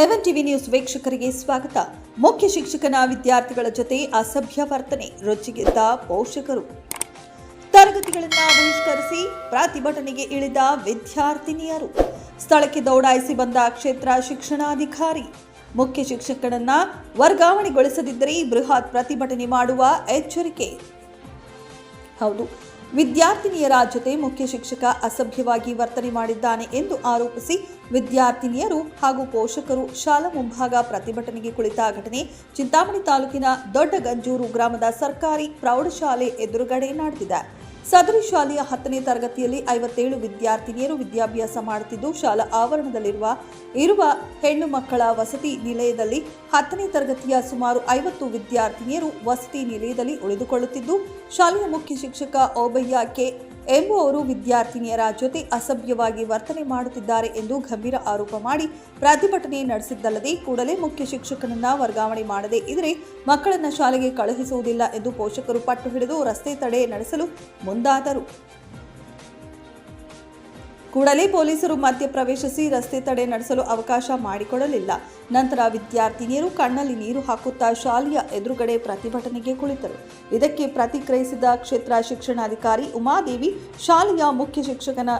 ಎವನ್ TV news ವೀಕ್ಷಕರಿಗೆ ಸ್ವಾಗತ. ಮುಖ್ಯ ಶಿಕ್ಷಕನ ವಿದ್ಯಾರ್ಥಿಗಳ ಜೊತೆ ಅಸಭ್ಯ ವರ್ತನೆ ರುಚಿಗೆದ್ದ ಪೋಷಕರು. ತರಗತಿಗಳನ್ನು ಬಹಿಷ್ಕರಿಸಿ ಪ್ರತಿಭಟನೆಗೆ ಇಳಿದ ವಿದ್ಯಾರ್ಥಿನಿಯರು. ಸ್ಥಳಕ್ಕೆ ದೌಡಾಯಿಸಿ ಬಂದ ಕ್ಷೇತ್ರ ಶಿಕ್ಷಣಾಧಿಕಾರಿ. ಮುಖ್ಯ ಶಿಕ್ಷಕನನ್ನ ವರ್ಗಾವಣೆಗೊಳಿಸದಿದ್ದರೆ ಬೃಹತ್ ಪ್ರತಿಭಟನೆ ಮಾಡುವ ಎಚ್ಚರಿಕೆ. ಹೌದು ವಿದ್ಯಾರ್ಥಿನಿಯರ ಜೊತೆ ಮುಖ್ಯ ಶಿಕ್ಷಕ ಅಸಭ್ಯವಾಗಿ ವರ್ತನೆ ಮಾಡಿದ್ದಾನೆ ಎಂದು ಆರೋಪಿಸಿ ವಿದ್ಯಾರ್ಥಿನಿಯರು ಹಾಗೂ ಪೋಷಕರು ಶಾಲಾ ಮುಂಭಾಗ ಪ್ರತಿಭಟನೆಗೆ ಕುಳಿತ ಘಟನೆ ಚಿಂತಾಮಣಿ ತಾಲೂಕಿನ ದೊಡ್ಡಗಂಜೂರು ಗ್ರಾಮದ ಸರ್ಕಾರಿ ಪ್ರೌಢಶಾಲೆ ಎದುರುಗಡೆ ನಡೆದಿದೆ. ಸದರಿ ಶಾಲೆಯ ಹತ್ತನೇ ತರಗತಿಯಲ್ಲಿ ಐವತ್ತೇಳು ವಿದ್ಯಾರ್ಥಿನಿಯರು ವಿದ್ಯಾಭ್ಯಾಸ ಮಾಡುತ್ತಿದ್ದು, ಶಾಲಾ ಆವರಣದಲ್ಲಿರುವ ಇರುವ ಹೆಣ್ಣು ಮಕ್ಕಳ ವಸತಿ ನಿಲಯದಲ್ಲಿ ಹತ್ತನೇ ತರಗತಿಯ ಸುಮಾರು ಐವತ್ತು ವಿದ್ಯಾರ್ಥಿನಿಯರು ವಸತಿ ನಿಲಯದಲ್ಲಿ ಉಳಿದುಕೊಳ್ಳುತ್ತಿದ್ದು, ಶಾಲೆಯ ಮುಖ್ಯ ಶಿಕ್ಷಕ ಓಬಯ್ಯ ಕೆ. ಎಂಬುವವರು ವಿದ್ಯಾರ್ಥಿನಿಯರ ಜೊತೆ ಅಸಭ್ಯವಾಗಿ ವರ್ತನೆ ಮಾಡುತ್ತಿದ್ದಾರೆ ಎಂದು ಗಂಭೀರ ಆರೋಪ ಮಾಡಿ ಪ್ರತಿಭಟನೆ ನಡೆಸಿದ್ದಲ್ಲದೆ ಕೂಡಲೇ ಮುಖ್ಯ ಶಿಕ್ಷಕನನ್ನ ವರ್ಗಾವಣೆ ಮಾಡದೇ ಇದ್ರೆ ಮಕ್ಕಳನ್ನ ಶಾಲೆಗೆ ಕಳುಹಿಸುವುದಿಲ್ಲ ಎಂದು ಪೋಷಕರು ಪಟ್ಟು ಹಿಡಿದು ರಸ್ತೆ ತಡೆ ನಡೆಸಲು ಮುಂದಾದರು. ಕೂಡಲೇ ಪೊಲೀಸರು ಮಧ್ಯ ಪ್ರವೇಶಿಸಿ ರಸ್ತೆ ತಡೆ ನಡೆಸಲು ಅವಕಾಶ ಮಾಡಿಕೊಡಲಿಲ್ಲ. ನಂತರ ವಿದ್ಯಾರ್ಥಿನಿಯರು ಕಣ್ಣಲ್ಲಿ ನೀರು ಹಾಕುತ್ತಾ ಶಾಲೆಯ ಎದುರುಗಡೆ ಪ್ರತಿಭಟನೆಗೆ ಕುಳಿತರು. ಇದಕ್ಕೆ ಪ್ರತಿಕ್ರಿಯಿಸಿದ ಕ್ಷೇತ್ರ ಶಿಕ್ಷಣಾಧಿಕಾರಿ ಉಮಾದೇವಿ, ಶಾಲೆಯ ಮುಖ್ಯ ಶಿಕ್ಷಕನ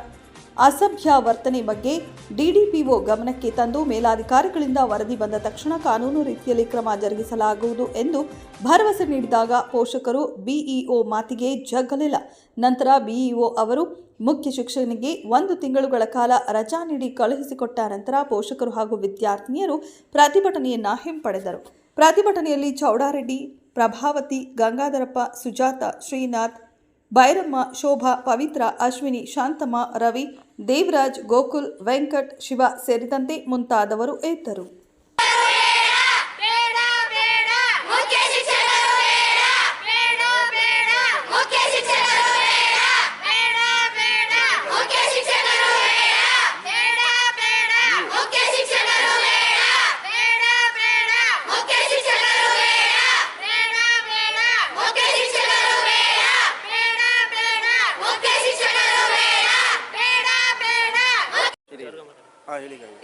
ಅಸಭ್ಯ ವರ್ತನೆ ಬಗ್ಗೆ ಡಿಡಿಪಿಒ ಗಮನಕ್ಕೆ ತಂದು ಮೇಲಾಧಿಕಾರಿಗಳಿಂದ ವರದಿ ಬಂದ ತಕ್ಷಣ ಕಾನೂನು ರೀತಿಯಲ್ಲಿ ಕ್ರಮ ಜರುಗಿಸಲಾಗುವುದು ಎಂದು ಭರವಸೆ ನೀಡಿದಾಗ ಪೋಷಕರು ಬಿಇಒ ಮಾತಿಗೆ ಜಗ್ಗಲಿಲ್ಲ ನಂತರ ಬಿಇಒ ಅವರು ಮುಖ್ಯ ಶಿಕ್ಷಕನಿಗೆ ಒಂದು ತಿಂಗಳುಗಳ ಕಾಲ ರಜಾ ನೀಡಿ ಕಳುಹಿಸಿಕೊಟ್ಟ ನಂತರ ಪೋಷಕರು ಹಾಗೂ ವಿದ್ಯಾರ್ಥಿನಿಯರು ಪ್ರತಿಭಟನೆಯನ್ನ ಹಿಂಪಡೆದರು. ಪ್ರತಿಭಟನೆಯಲ್ಲಿ ಚೌಡಾರೆಡ್ಡಿ, ಪ್ರಭಾವತಿ, ಗಂಗಾಧರಪ್ಪ, ಸುಜಾತ, ಶ್ರೀನಾಥ್, ಭೈರಮ್ಮ, ಶೋಭಾ, ಪವಿತ್ರ, ಅಶ್ವಿನಿ, ಶಾಂತಮ್ಮ, ರವಿ ದೇವರಾಜ್ ಗೋಕುಲ್ ವೆಂಕಟ್ ಶಿವ ಸೇರಿದಂತೆ ಮುಂತಾದವರು ಇದ್ದರು ಬೇಡ ಬೇಡ ಮುಖ್ಯ ಶಿಕ್ಷಕರು ಬೇಡ ಬೇಡ ಬೇಡ ಮುಖ್ಯ ಶಿಕ್ಷಕರು ಬೇಡ ಬೇಡ ಬೇಡ ಮುಖ್ಯ ಶಿಕ್ಷಕರು ಬೇಡ ಬೇಡ ಬೇಡ ಮುಖ್ಯ ಶಿಕ್ಷಕರು ಬೇಡ ಬೇಡ ಬೇಡ ಮುಖ್ಯ ಶಿಕ್ಷಕರು ಬೇಡ ಬೇಡ ಬೇಡ ಮುಖ್ಯ ಶಿಕ್ಷಕರು ಬೇಡ ಬೇಡ ಬೇಡ ಮುಖ್ಯ ಶಿಕ್ಷಕರು ಬೇಡ ಬೇಡ ಬೇಡ ಹಾಂ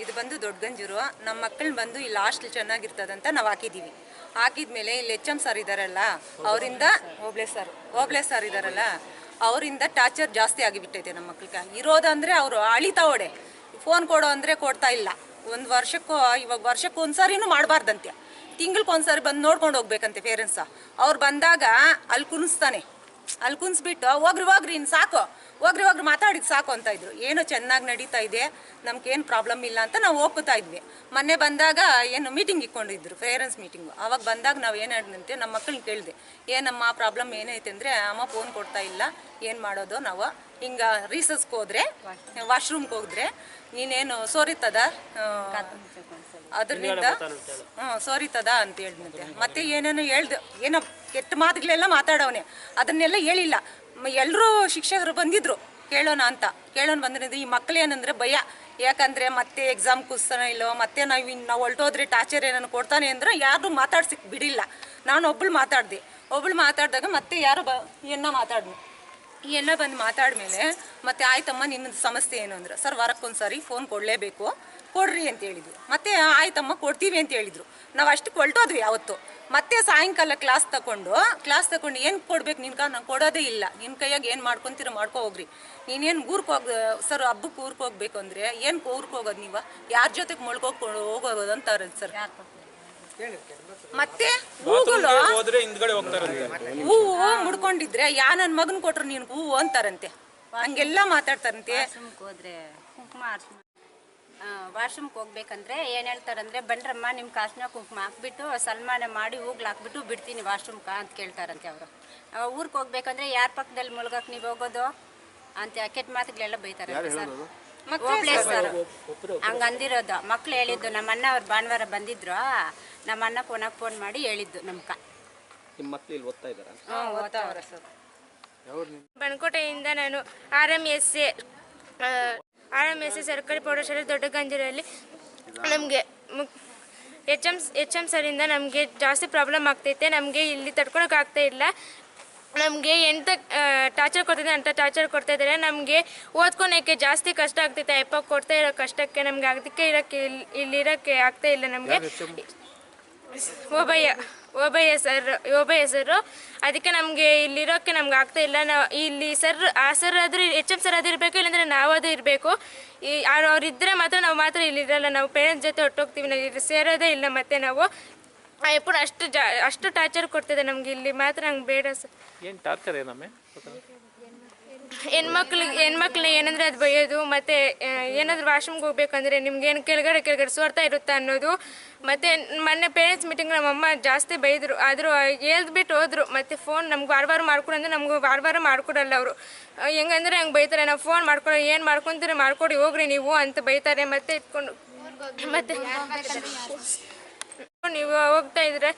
ಇದು ಬಂದು ದೊಡ್ಡಗಂಜೂರು. ನಮ್ಮ ಮಕ್ಕಳು ಬಂದು ಇಲ್ಲಿ ಲಾಸ್ಟ್ ಚೆನ್ನಾಗಿರ್ತದಂತ ನಾವು ಹಾಕಿದ್ದೀವಿ ಹಾಕಿದ್ಮೇಲೆ ಇಲ್ಲಿ ಎಚ್ ಎಂ ಸರ್ ಇದ್ದಾರಲ್ಲ ಅವರಿಂದ ಓಬ್ಳೆ ಸರ್ ಓಬ್ಳೆ ಸರ್ ಇದ್ದಾರಲ್ಲ ಅವರಿಂದ ಟಾರ್ಚರ್ ಜಾಸ್ತಿ ಆಗಿಬಿಟ್ಟೈತೆ ನಮ್ಮ ಮಕ್ಳಿಗೆ ಇರೋದಂದ್ರೆ ಅವರು ಅಳಿತಾವಡೆ ಫೋನ್ ಕೊಡೋ ಅಂದರೆ ಕೊಡ್ತಾ ಇಲ್ಲ. ಒಂದು ವರ್ಷಕ್ಕೂ, ಇವಾಗ ವರ್ಷಕ್ಕೆ ಒಂದ್ಸರಿನೂ ಮಾಡಬಾರ್ದಂತೆ. ತಿಂಗ್ಳಿಗೆ ಬಂದು ನೋಡ್ಕೊಂಡು ಹೋಗ್ಬೇಕಂತೆ ಪೇರೆಂಟ್ಸ ಅವ್ರು ಬಂದಾಗ ಅಲ್ಲಿ ಕುಣಿಸ್ತಾನೆ. ಅಲ್ಲಿ ಕುಣಿಸ್ಬಿಟ್ಟು, ಹೋಗ್ರಿ ಹೋಗ್ರಿ ಇನ್ನು ಸಾಕು. ಹೋಗ್ರಿ ಹೋಗ್ರಿ, ಮಾತಾಡಿದ್ ಸಾಕು ಅಂತ ಇದ್ರು. ಏನು ಚೆನ್ನಾಗಿ ನಡೀತಾ ಇದೆ, ನಮ್ಗೇನು ಪ್ರಾಬ್ಲಮ್ ಇಲ್ಲ ಅಂತ ನಾವು ಒಪ್ಪುತ್ತಾ ಇದ್ವಿ. ಮೊನ್ನೆ ಬಂದಾಗ ಏನು ಮೀಟಿಂಗ್ ಇಕ್ಕೊಂಡಿದ್ರು ಪೇರೆಂಟ್ಸ್ ಮೀಟಿಂಗು ಅವಾಗ ಬಂದಾಗ ನಾವು ಏನು ಹೇಳಿದಂತೆ ನಮ್ಮ ಮಕ್ಕಳನ್ನ ಕೇಳಿದೆ ಏನಮ್ಮ ಪ್ರಾಬ್ಲಮ್ ಏನೈತೆ ಅಂದರೆ ಅಮ್ಮ ಫೋನ್ ಕೊಡ್ತಾ ಇಲ್ಲ, ಏನು ಮಾಡೋದು ನಾವು? ಹಿಂಗೆ ರೀಸಸ್ಗೆ ಹೋದ್ರೆ ವಾಶ್ರೂಮ್ಗೆ ಹೋದ್ರೆ ನೀನೇನು ಸೋರಿತದ ಅದರಿಂದ ಸೋರಿತದ ಅಂತ ಹೇಳಿದಂತೆ ಮತ್ತೆ ಏನೇನೋ ಹೇಳ್ದು, ಏನೋ ಕೆಟ್ಟ ಮಾತುಗಳೆಲ್ಲ ಮಾತಾಡವನೆ. ಅದನ್ನೆಲ್ಲ ಹೇಳಿಲ್ಲ. ಎಲ್ಲರೂ ಶಿಕ್ಷಕರು ಬಂದಿದ್ರು, ಕೇಳೋಣ ಅಂತ. ಕೇಳೋಣ ಬಂದ್ರೆ ಈ ಮಕ್ಳು ಏನಂದ್ರೆ ಭಯ. ಯಾಕಂದ್ರೆ ಮತ್ತೆ ಎಕ್ಸಾಮ್ ಕೂಸ್ತಾನೆ ಇಲ್ಲೋ ಮತ್ತೆ ನಾವು ಇನ್ನು ನಾವು ಹೊಲ್ಟೋದ್ರೆ ಟಾಚರ್ ಏನನ್ನು ಕೊಡ್ತಾನೆ ಅಂದ್ರೆ ಯಾರು ಮಾತಾಡ್ಸಿಕ್ ಬಿಡಿಲ್ಲ. ನಾನು ಒಬ್ಳು ಮಾತಾಡ್ದೆ. ಒಬ್ಳು ಮಾತಾಡಿದಾಗ ಮತ್ತೆ ಯಾರು ಬ ಮಾತಾಡ್ನು ಈ ಎಲ್ಲ ಬಂದು ಮಾತಾಡ್ಮೇಲೆ ಮತ್ತೆ, ಆಯ್ತಮ್ಮ ನಿನ್ನ ಸಮಸ್ಯೆ ಏನು? ಅಂದ್ರೆ. ಸರ್, ವಾರಕ್ಕೊಂದ್ಸರಿ ಫೋನ್ ಕೊಡಲೇಬೇಕು. ಕೊಡ್ರಿ ಅಂತ ಹೇಳಿದ್ವಿ ಮತ್ತೆ, ಆಯ್ತಮ್ಮ, ಕೊಡ್ತೀವಿ ಅಂತ ಹೇಳಿದ್ರು. ನಾವು ಅಷ್ಟು ಕೊಳ್ತೋದ್ವಿ ಯಾವತ್ತು. ಮತ್ತೆ ಸಾಯಂಕಾಲ ಕ್ಲಾಸ್ ತಗೊಂಡು ಕ್ಲಾಸ್ ತಗೊಂಡು ಏನು ಕೊಡ್ಬೇಕು ನಿನ್ಕ ನಾನು ಕೊಡೋದೇ ಇಲ್ಲ. ನಿನ್ನ ಕೈಯಾಗ ಏನು ಮಾಡ್ಕೊಂತೀರ ಮಾಡ್ಕೊ ಹೋಗ್ರಿ. ನೀನೇನು ಊರ್ಗೆ ಹೋಗ್, ಸರ್ ಹಬ್ಬಕ್ಕೆ ಊರ್ಕ ಹೋಗ್ಬೇಕು ಅಂದರೆ ಏನು ಊರ್ಗೆ ಹೋಗೋದು ನೀವು? ಯಾರ ಜೊತೆಗೆ ಮೊಳ್ಕೋಕೊಂಡು ಹೋಗೋದು ಅಂತಾರೆ ಸರ್. ಮತ್ತೆ ಹೂಗಳು? ಹೋದ್ರೆ ಹಿಂದ್ಗಡೆ ಹೋಗ್ತಾರಂತೆ. ಹೂವು ಮುಡ್ಕೊಂಡಿದ್ರೆ ಯಾ ನನ್ನ ಮಗನ್ ಕೊಟ್ರು ನೀನ್ ಹೂವು ಅಂತಾರಂತೆ. ಹಂಗೆಲ್ಲ ಮಾತಾಡ್ತಾರಂತೆ. ವಾಶ್ರೂಮ್ಗೆ ಹೋದ್ರೆ ಕುಂಕುಮ ವಾಶ್ರೂಮ್ಗೆ ಹೋಗ್ಬೇಕಂದ್ರೆ ಏನ್ ಹೇಳ್ತಾರಂದ್ರೆ ಬಂಡ್ರಮ್ಮ ನಿಮ್ಮ ಕಾಸನ್ನ ಕುಂಕುಮ ಹಾಕ್ಬಿಟ್ಟು ಸನ್ಮಾನ ಮಾಡಿ ಹೂಗ್ಲು ಹಾಕ್ಬಿಟ್ಟು ಬಿಡ್ತೀನಿ ವಾಶ್ರೂಮ್ಕ ಅಂತ ಕೇಳ್ತಾರಂತೆ ಅವರು. ಊರಿಗೆ ಹೋಗ್ಬೇಕಂದ್ರೆ ಯಾರ ಪಕ್ಕದಲ್ಲಿ ಮುಳುಗಕ್ಕೆ ನೀವ್ ಹೋಗೋದು? ಅಂತ ಕೆಟ್ಟ ಮಾತುಗಳೆಲ್ಲ ಬೈತಾರಂತೆ ಸರ್. ಹೋಗ್ಲೇ ಸರ್. ಹಂಗೆ ಅಂದಿರೋದು. ಮಕ್ಳು ಹೇಳಿದ್ದು ನಮ್ಮ ಅಣ್ಣ ಅವ್ರು ಭಾನುವಾರ ಬಂದಿದ್ರು. ನಮ್ಮ ಅಣ್ಣ ಫೋನಾಗ ಫೋನ್ ಮಾಡಿ ಹೇಳಿದ್ದು ನಮ್ಕ ನಿಮ್ಮ ಮಕ್ಳು ಇಲ್ಲಿ ಓದ್ತಾ ಇದ್ದಾರಾ? ಹ್ಞೂ ಓದ್ತಾವ್ರೆ ಸರ್. ಬನಕೋಟೆಯಿಂದ ನಾನು R M S A R M S A ಸರ್ಕಾರಿ ಪ್ರೌಢಶಾಲೆ ದೊಡ್ಡಗಂಜೂರಲ್ಲಿ ನಮಗೆ ಎಚ್ ಎಂ ಎಚ್ ಎಂ ಸರಿಂದ ನಮಗೆ ಜಾಸ್ತಿ ಪ್ರಾಬ್ಲಮ್ ಆಗ್ತೈತೆ. ನಮಗೆ ಇಲ್ಲಿ ತಡ್ಕೊಳಕ್ಕೆ ಆಗ್ತಾ ಇಲ್ಲ. ನಮಗೆ ಎಂತ ಟಾರ್ಚರ್ ಕೊಡ್ತಿದೆ ಅಂತ ಟಾರ್ಚರ್ ಕೊಡ್ತಾ ಇದ್ದಾರೆ. ನಮಗೆ ಓದ್ಕೊಳಕ್ಕೆ ಜಾಸ್ತಿ ಕಷ್ಟ ಆಗ್ತೈತೆ ಅಪ್ಪ ಕೊಡ್ತಾ ಇರೋ ಕಷ್ಟಕ್ಕೆ ನಮ್ಗೆ ಅದಕ್ಕೆ ಇರೋಕ್ಕೆ ಇಲ್ಲಿ ಇಲ್ಲಿರೋಕ್ಕೆ ಆಗ್ತಾ ಇಲ್ಲ ನಮಗೆ. ಓಬಯ್ಯ ಓಬಯ್ಯ ಸರ್ ಓಬಯ್ಯ ಸರ್ ಅದಕ್ಕೆ ನಮಗೆ ಇಲ್ಲಿರೋಕ್ಕೆ ನಮ್ಗೆ ಆಗ್ತಾ ಇಲ್ಲ. ನಾವು ಇಲ್ಲಿ ಸರ್ ಆ ಸರ್ ಆದರೂ ಎಚ್ ಎಂ ಸರ್ ಆದರೂ ಇರಬೇಕು ಇಲ್ಲಾಂದರೆ ನಾವಾದರೂ ಇರಬೇಕು. ಈ ಅವ್ರು ಇದ್ದರೆ ಮಾತ್ರ ನಾವು ಮಾತ್ರ ಇಲ್ಲಿರಲ್ಲ ನಾವು ಪೇರೆಂಟ್ಸ್ ಜೊತೆ ಹೊಟ್ಟೋಗ್ತೀವಿ ನಾವು ಇಲ್ಲಿ ಸೇರೋದೇ ಇಲ್ಲ ಮತ್ತೆ ನಾವು. ಆ ಅಷ್ಟು ಜಾ ಅಷ್ಟು ಟಾರ್ಚರ್ ಕೊಡ್ತಿದೆ ನಮ್ಗೆ ಇಲ್ಲಿ. ಮಾತ್ರ ನಂಗೆ ಬೇಡ ಸರ್ ಏನು ಟಾರ್ಚರ್ ಹೆಣ್ಮಕ್ಳಿಗೆ ಹೆಣ್ಮಕ್ಳನ್ನ ಏನಂದ್ರೆ ಅದು ಬೈಯೋದು ಮತ್ತೆ ಏನಾದ್ರು ವಾಶ್ರೂಮ್ಗೆ ಹೋಗ್ಬೇಕಂದ್ರೆ ನಿಮ್ಗೆ ಏನು ಕೆಳಗಡೆ ಕೆಳಗಡೆ ಸೋರ್ತಾ ಇರುತ್ತೆ ಅನ್ನೋದು. ಮತ್ತೆ ಮೊನ್ನೆ ಪೇರೆಂಟ್ಸ್ ಮೀಟಿಂಗ್ ನಮ್ಮ ಅಮ್ಮ ಜಾಸ್ತಿ ಬೈದ್ರು. ಆದರೂ ಹೇಳ್ದ್ಬಿಟ್ಟು ಹೋದ್ರು. ಮತ್ತೆ ಫೋನ್ ನಮ್ಗೆ ವಾರ ವಾರ ಮಾಡ್ಕೊಡು ಅಂದ್ರೆ ನಮ್ಗೆ ವಾರ ವಾರ ಮಾಡ್ಕೊಡಲ್ಲ ಅವರು. ಹೆಂಗಂದ್ರೆ ಹಂಗೆ ಬೈತಾರೆ. ನಾವು ಫೋನ್ ಮಾಡ್ಕೊಡೋ ಏನು ಮಾಡ್ಕೊಂತೀರಿ ಮಾಡ್ಕೊಡಿ ಹೋಗ್ರಿ ನೀವು ಅಂತ ಬೈತಾರೆ. ಮತ್ತೆ ಇಟ್ಕೊಂಡು ಮತ್ತೆ ನೀವು ಹೋಗ್ತಾ ಇದ್ರೆ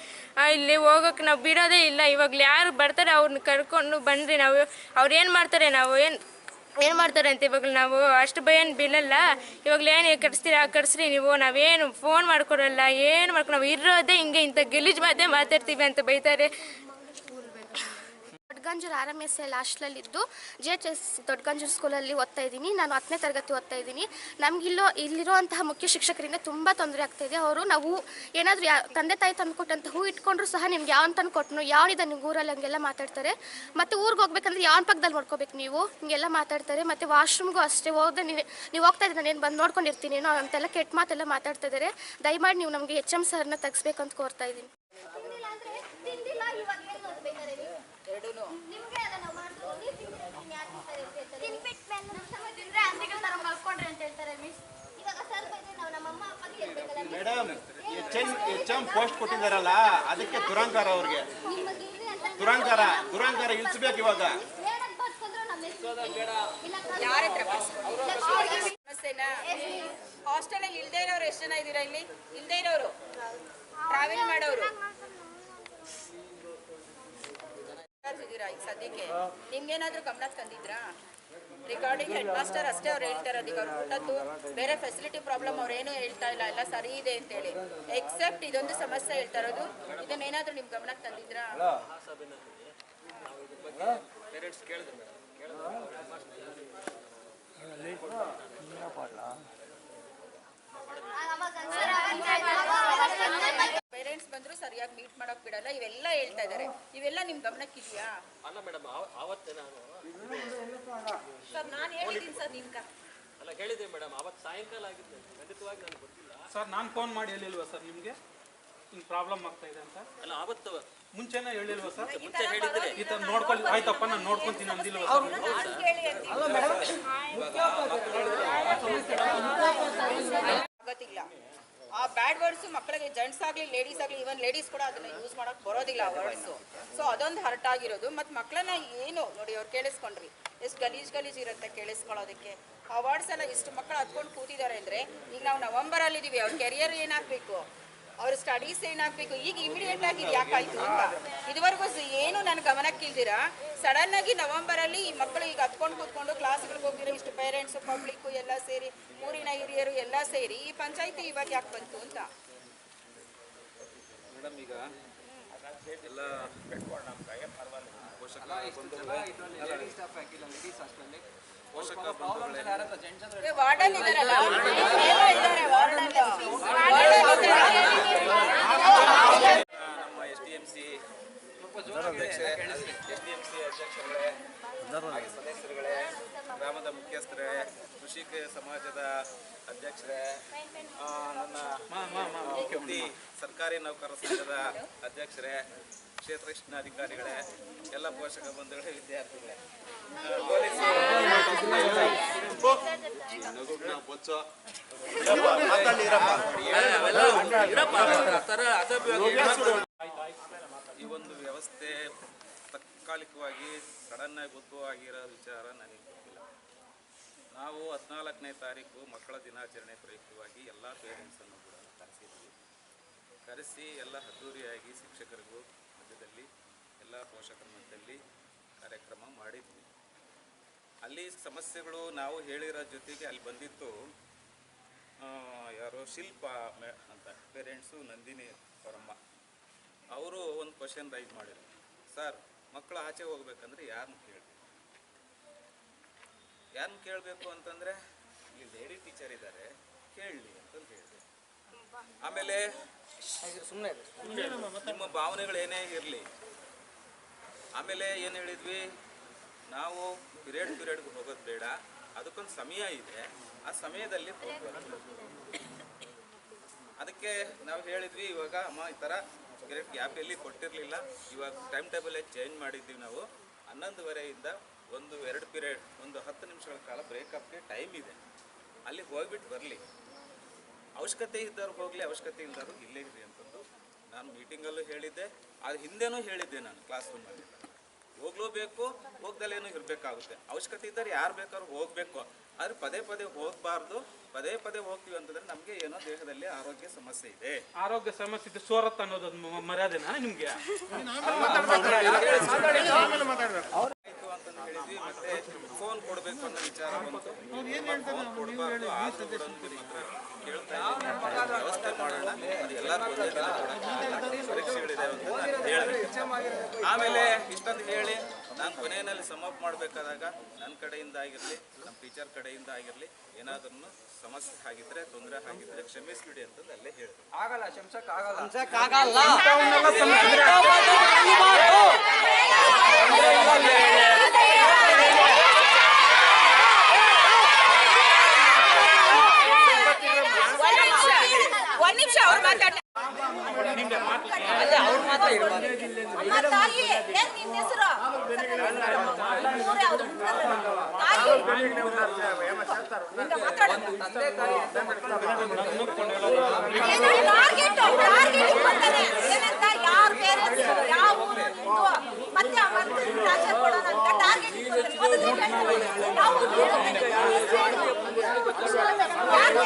ಇಲ್ಲಿ ಹೋಗೋಕೆ ನಾವು ಬಿಡೋದೇ ಇಲ್ಲ. ಇವಾಗಲೇ ಯಾರು ಬರ್ತಾರೆ ಅವ್ರನ್ನ ಕರ್ಕೊಂಡು ಬಂದ್ರಿ ನಾವು, ಅವ್ರು ಏನು ಮಾಡ್ತಾರೆ, ನಾವು ಏನು ಏನು ಮಾಡ್ತಾರೆ ಅಂತ ಇವಾಗ ನಾವು ಅಷ್ಟು ಭಯ ಏನು ಬೀಳಲ್ಲ. ಇವಾಗಲೇ ಏನು ಕಟ್ಸ್ತೀರಾ ಕಟ್ಸ್ರಿ ನೀವು, ನಾವೇನು ಫೋನ್ ಮಾಡ್ಕೊಡಲ್ಲ ಏನು ಮಾಡ್ಕೊ, ನಾವು ಇರೋದೇ ಹಿಂಗೆ ಇಂಥ ಗಲೀಜು ಮಾತೇ ಮಾತಾಡ್ತೀವಿ ಅಂತ ಬೈತಾರೆ. Doddaganjur R M S L ಹಾಸ್ಟ್ಲಲ್ಲಿದ್ದು J H S Doddaganjur ಸ್ಕೂಲಲ್ಲಿ ಓದ್ತಾ ಇದ್ದೀನಿ. ನಾನು ಹತ್ತನೇ ತರಗತಿ ಓದ್ತಾ ಇದ್ದೀನಿ. ನಮಗಿಲ್ಲೋ ಇಲ್ಲಿರುವಂತಹ ಮುಖ್ಯ ಶಿಕ್ಷಕರಿಂದ ತುಂಬ ತೊಂದರೆ ಆಗ್ತಾ ಅವರು ನಾವು ಏನಾದರೂ ಯಾ, ತಂದೆ ತಾಯಿ ತಂದು ಕೊಟ್ಟಂತ ಹೂ ಇಟ್ಕೊಂಡ್ರು ಸಹ ನಿಮ್ಗೆ ಯಾವನ್ ತಂದು ಕೊಟ್ಟನು ಯಾವನಿದ ನಿಮ್ಮ ಊರಲ್ಲಿ ಹಂಗೆಲ್ಲ ಮಾತಾಡ್ತಾರೆ. ಮತ್ತು ಊರಿಗೆ ಹೋಗ್ಬೇಕಂದ್ರೆ ಯಾವ ಪಕ್ಕದಲ್ಲಿ ನೋಡ್ಕೋಬೇಕು ನೀವು? ಹಿಂಗೆಲ್ಲ ಮಾತಾಡ್ತಾರೆ. ಮತ್ತು ವಾಶ್ರೂಮ್ಗೂ ಅಷ್ಟೇ ಹೋದ್ರೆ ನೀವು ನೀವು ಹೋಗ್ತಾ ಇದ್ದೀನಿ ನಾನು ಬಂದು ನೋಡ್ಕೊಂಡಿರ್ತೀನೇನೋ ಅಂತೆಲ್ಲ ಕೆಟ್ಟ ಮಾತೆಲ್ಲ ಮಾತಾಡ್ತಾ ಇದ್ದಾರೆ. ದಯಮಾಡಿ ನೀವು ನಮಗೆ ಎಚ್ ಎಂ ಸರ್ನ ತೆಗಿಸ್ಬೇಕಂತ ಕೋರ್ತಾ ಇದ್ದೀನಿ ತಿಂದಿಲ್ಲ ಇವಾಗ ಏನು ಓದ್ಬೇಕಾರೆ madam H M H M post ಕೊಟ್ಟಿದ್ದಾರಲ್ಲ ಅದಕ್ಕೆ ದುರಂಕಾರ ಅವ್ರಿಗೆ. ನಿಮಗೆ ಇರ್ರಿ ಅಂತ ದುರಂಕಾರ ದುರಂಕಾರ ಇಳಿಸ್ಬೇಕು ಇವಾಗ. ಹಾಸ್ಟೆಲ್ ಅಲ್ಲಿ ನಮ್ಮ ಹೆಸರು. ಇಲ್ಲ ಸಮಸ್ಯೆನಾ? ಹಾಸ್ಟೆಲಲ್ಲಿ ಇಲ್ದೇ ಇರೋರು ಎಷ್ಟು ಜನ ಇದ್ದೀರಾ ಇಲ್ಲಿ? ಇಲ್ದೇ ಇರೋರು? ಟ್ರಾವೆಲ್ ಮಾಡೋರು? ಇದ್ದೀರಾ ಈಗ ಸದ್ಯಕ್ಕೆ? ನಿಮ್ಗೇನಾದ್ರೂ ಗಮನಕ್ಕೆ ತಂದಿದ್ರಾ? ರಿಗಾರ್ಡಿಂಗ್ ಹೆಡ್ ಮಾಸ್ಟರ್ ಅಷ್ಟೇ ಅವ್ರು ಹೇಳ್ತಾ ಇರೋದು ಈಗ ಅವ್ರು ಊಟದ್ದು ಬೇರೆ ಫೆಸಿಲಿಟಿ ಪ್ರಾಬ್ಲಮ್ ಅವ್ರೇನು ಹೇಳ್ತಾ ಇಲ್ಲ ಎಲ್ಲ ಸರಿ ಇದೆ ಅಂತೇಳಿ. ಎಕ್ಸೆಪ್ಟ್ ಇದೊಂದು ಸಮಸ್ಯೆ ಹೇಳ್ತಾ ಇರೋದು. ಇದನ್ನೇನಾದ್ರೂ ನಿಮ್ ಗಮನಕ್ಕೆ ತಂದಿದ್ರಾ? ಪೇರೆಂಟ್ಸ್ ಬಂದ್ರು ಸರಿಯಾಗಿ ಮೀಟ್ ಮಾಡಕ್ ಬಿಡಲ್ಲ ಇವೆಲ್ಲ ಹೇಳ್ತಾ ಇದ್ದಾರೆ ಇವೆಲ್ಲ ನಿಮ್ ಗಮನಕ್ಕಿದ್ಯಾ ಅಲ್ಲ ಮೇಡಮ್ ಅವತ್ತೇ ನಾನು ಸರ್ ನಾನು ಹೇಳಿದ್ದೀನಿ ಸರ್ ನಿಮ್ಗೆ ಅಲ್ಲ ಹೇಳಿದೆ ಮೇಡಮ್ ಅವತ್ತು ಸಾಯಂಕಾಲ ಆಗಿತ್ತು ಖಂಡಿತವಾಗಿ ನನಗೆ ಗೊತ್ತಿಲ್ಲ ಸರ್ ನಾನು ಫೋನ್ ಮಾಡಿ ಹೇಳಿಲ್ವಾ ಸರ್ ನಿಮಗೆ ಹಿಂಗೆ ಪ್ರಾಬ್ಲಮ್ ಆಗ್ತಾ ಇದೆ ಅಂತ ಅಲ್ಲ ಅವತ್ತು ಮುಂಚೆನೇ ಹೇಳಿಲ್ವಾ ಸರ್ ಮುಂಚೆ ಹೇಳಿದ್ರೆ ಈ ಥರ ನೋಡ್ಕೊಳ್ಳಿ ಆಯ್ತಪ್ಪ ನಾನು ನೋಡ್ಕೊಂತೀನಿ ಅಂದಿಲ್ವಾ ಸರ್? ಆಗೋದಿಲ್ಲ ಆ ಬ್ಯಾಡ್ ವರ್ಡ್ಸು ಮಕ್ಕಳಿಗೆ, ಜೆಂಟ್ಸ್ ಆಗಲಿ, ಲೇಡೀಸ್ ಆಗಲಿ, ಈವನ್ ಲೇಡೀಸ್ ಕೂಡ ಅದನ್ನ ಯೂಸ್ ಮಾಡಕ್ ಬರೋದಿಲ್ಲ ಆ ವರ್ಡ್ಸು. ಸೊ ಅದೊಂದು ಹರ್ಟ್ ಆಗಿರೋದು ಮತ್ತು ಮಕ್ಕಳನ್ನ ಏನು, ನೋಡಿ ಅವ್ರು ಕೇಳಿಸ್ಕೊಂಡ್ರಿ. ಎಷ್ಟು ಗಲೀಜ್ ಗಲೀಜ್ ಇರುತ್ತೆ ಕೇಳಿಸ್ಕೊಳ್ಳೋದಕ್ಕೆ. ಆ ವರ್ಡ್ಸ್ ಎಲ್ಲ ಇಷ್ಟು ಮಕ್ಕಳು ಹತ್ಕೊಂಡು ಕೂತಿದ್ದಾರೆ ಅಂದರೆ, ಈಗ ನಾವು ನವಂಬರಲ್ಲಿ ಇದೀವಿ ಅವ್ರ ಕೆರಿಯರ್ ಏನಾಗಬೇಕು? ಅವ್ರ ಸ್ಟಡೀಸ್ ಏನಾಗಬೇಕು? ಈಗ ಇಮಿಡಿಯೇಟ್ ಆಗಿ ಇದು ಯಾಕಾಯ್ತು ಅಂತ. ಇದುವರೆಗೂ ಏನು ನನ್ನ ಗಮನಕ್ಕಿಲ್ದಿರ? ಸಡನ್ ಆಗಿ ನವೆಂಬರ್ ಅಲ್ಲಿ ಈ ಮಕ್ಕಳು ಈಗ ಹತ್ಕೊಂಡು ಕೂತ್ಕೊಂಡು ಕ್ಲಾಸ್ಗಳಿಗೆ ಹೋಗಿರೋ ಇಷ್ಟು ಪೇರೆಂಟ್ಸ್ ಪಬ್ಲಿಕ್ ಎಲ್ಲ ಸೇರಿ ಊರಿನ ಹಿರಿಯರು ಎಲ್ಲ ಸೇರಿ ಈ ಪಂಚಾಯತಿ ಇವಾಗ ಯಾಕೆ ಬಂತು ಅಂತ? ಮೇಡಮ್ ಈಗ ಎಲ್ಲ ಪೋಷಕ ವಾರ್ಡನ್ ಇದಾರಲ್ಲ? ಎಲ್ಲ ಸಮಾಜದ ಅಧ್ಯಕ್ಷರೇ ನನ್ನ ಮುಖ್ಯಮಂತ್ರಿ ಸರ್ಕಾರಿ ನೌಕರರ ಸಂಘದ ಅಧ್ಯಕ್ಷರೇ ಕ್ಷೇತ್ರ ಶಿಕ್ಷಣಾಧಿಕಾರಿಗಳೇ ಎಲ್ಲ ಪೋಷಕ ಬಂಧುಗಳೇ ವಿದ್ಯಾರ್ಥಿಗಳೇ. ಈ ಒಂದು ವ್ಯವಸ್ಥೆ ತಾತ್ಕಾಲಿಕವಾಗಿ ಸಡನ್ ಆಗಿ ಉದ್ಭವ ಆಗಿರೋ ವಿಚಾರ ನನಗೆ ಗೊತ್ತಿಲ್ಲ. ನಾವು ಹದಿನಾಲ್ಕನೇ ತಾರೀಕು ಮಕ್ಕಳ ದಿನಾಚರಣೆ ಪ್ರಯುಕ್ತವಾಗಿ ಎಲ್ಲ ಪೇರೆಂಟ್ಸನ್ನು ಕೂಡ ಕರೆಸಿದ್ವಿ. ಕರೆಸಿ ಎಲ್ಲ ಅದ್ದೂರಿಯಾಗಿ ಶಿಕ್ಷಕರಿಗೂ ಮಧ್ಯದಲ್ಲಿ, ಎಲ್ಲ ಪೋಷಕರ ಮಧ್ಯದಲ್ಲಿ ಕಾರ್ಯಕ್ರಮ ಮಾಡಿದ್ವಿ. ಅಲ್ಲಿ ಸಮಸ್ಯೆಗಳು ನಾವು ಹೇಳಿರೋ ಜೊತೆಗೆ ಅಲ್ಲಿ ಬಂದಿತ್ತು ಯಾರೋ ಶಿಲ್ಪ ಅಂತ ಪೇರೆಂಟ್ಸು ನಂದಿನಿ ಅವರಮ್ಮ. ಅವರು ಒಂದು ಕ್ವಶನ್ ರೈಸ್ ಮಾಡಿದ್ರು. ಸರ್ ಮಕ್ಕಳು ಆಚೆ ಹೋಗ್ಬೇಕಂದ್ರೆ ಯಾರನ್ನು ಕೇಳಿ ಯಾರನ್ನ ಕೇಳಬೇಕು ಅಂತಂದರೆ, ಇಲ್ಲಿ ಲೇಡಿ ಟೀಚರ್ ಇದ್ದಾರೆ ಕೇಳಲಿ ಅಂತಂದು ಹೇಳಿದೆ. ಆಮೇಲೆ ಸುಮ್ಮನೆ ನಿಮ್ಮ ಭಾವನೆಗಳು ಏನೇ ಇರಲಿ. ಆಮೇಲೆ ಏನು ಹೇಳಿದ್ವಿ? ನಾವು ಪಿರಿಯಡ್ ಪಿರಿಯಡ್ಗೆ ಹೋಗೋದು ಬೇಡ. ಅದಕ್ಕೊಂದು ಸಮಯ ಇದೆ. ಆ ಸಮಯದಲ್ಲಿ ಅದಕ್ಕೆ ನಾವು ಹೇಳಿದ್ವಿ, ಇವಾಗ ಅಮ್ಮ ಈ ಥರ ಪಿರಿಯಡ್ ಗ್ಯಾಪ್ ಎಲ್ಲಿ ಕೊಟ್ಟಿರಲಿಲ್ಲ. ಇವಾಗ ಟೈಮ್ ಟೇಬಲ್ ಚೇಂಜ್ ಮಾಡಿದ್ದೀವಿ ನಾವು. ಹನ್ನೊಂದುವರೆಯಿಂದ ಒಂದು ಎರಡು ಪಿರಿಯಡ್ ಒಂದು ಹತ್ತು ನಿಮಿಷಗಳ ಕಾಲ ಬ್ರೇಕಪ್ಗೆ ಟೈಮ್ ಇದೆ. ಅಲ್ಲಿ ಹೋಗ್ಬಿಟ್ಟು ಬರಲಿ. ಅವಶ್ಯಕತೆ ಇದ್ದವ್ರು ಹೋಗಲಿ ಅವಶ್ಯಕತೆ ಇಲ್ಲದವ್ರು ಇಲ್ಲೇ ಇರಿ ಅಂತಂದು ನಾನು ಮೀಟಿಂಗಲ್ಲೂ ಹೇಳಿದ್ದೆ. ಅದು ಹಿಂದೆನೂ ಹೇಳಿದ್ದೆ ನಾನು ಕ್ಲಾಸ್ ರೂಮಲ್ಲಿ ಹೋಗ್ಲೇಬೇಕು ಹೋಗ್ದಲ್ಲೇನು ಇರಬೇಕಾಗುತ್ತೆ. ಅವಶ್ಯಕತೆ ಇದ್ದರೆ ಯಾರು ಬೇಕಾದ್ರೂ ಹೋಗಬೇಕು. ಆದ್ರೆ ಪದೇ ಪದೇ ಹೋಗಬಾರ್ದು. ಪದೇ ಪದೇ ಹೋಗ್ತೀವಿ ಅಂತಂದ್ರೆ ನಮಗೆ ಏನೋ ದೇಹದಲ್ಲಿ ಆರೋಗ್ಯ ಸಮಸ್ಯೆ ಇದೆ. ಆರೋಗ್ಯ ಸಮಸ್ಯೆ ಇದೆ ಸೋರತ್ ಅನ್ನೋದು ಮರ್ಯಾದೆನಾ ನಿಮಗೆ? ಹೇಳಿದ್ವಿ ಮತ್ತೆ ಫೋನ್ ಕೊಡಬೇಕು ಅನ್ನೋ ವಿಚಾರ ಬಂತು. ಫೋನ್ ಕೊಡಬಾರ್ದು ಆದ್ರೂ ಕೂಡ ನಿಮ್ಮ ಹತ್ರ ಕೇಳ್ತಾ ಇದ್ದೀನಿ ವ್ಯವಸ್ಥೆ ಮಾಡೋಣ. ಅದು ಎಲ್ಲರೂ ಒಂದೇ ದಿನ ಕೊಡೋಕ್ಕಾಗಲ್ಲ. ಪರೀಕ್ಷೆಗಳಿದೆ ಅಂತ ಹೇಳಬೇಕು ಹೇಳಿದೆ ಆಮೇಲೆ ಇಷ್ಟೊಂದು ಹೇಳಿ ನಾನು ಕೊನೆಯಲ್ಲಿ ಸಮಪ್ ಮಾಡಬೇಕಾದಾಗ ನನ್ನ ಕಡೆಯಿಂದ ಆಗಿರಲಿ ನಮ್ಮ ಟೀಚರ್ ಕಡೆಯಿಂದ ಆಗಿರಲಿ ಏನಾದ್ರೂ ಸಮಸ್ಯೆ ಆಗಿದ್ರೆ ತೊಂದರೆ ಆಗಿದ್ರೆ ಕ್ಷಮಿಸ್ಬಿಡಿ ಅಂತಂದು ಅಲ್ಲೇ ಹೇಳಿದೆ ಒಂದ್ ನಿಮಿಷ, ಅವ್ರು ಮಾತಾಡ ಅಮ್ಮ, ತಾಯಿ ಏನ್ ನಿನ್ನ ಹೆಸರು? ಟಾರ್ಗೆಟ್ ಟಾರ್ಗೆಟ್ ಬರ್ತಾರೆ ಏನಂತ ಯಾರ ಪೇರೆಂಟ್ಸ್ ಯಾವ ಊರು ನಿಂದು ಮತ್ತೆ ಆ ಮಂತ್ರಿ ಕೊಡೋಣ ಅಂತ ಟಾರ್ಗೆಟ್ ನಾವು ಯಾರ್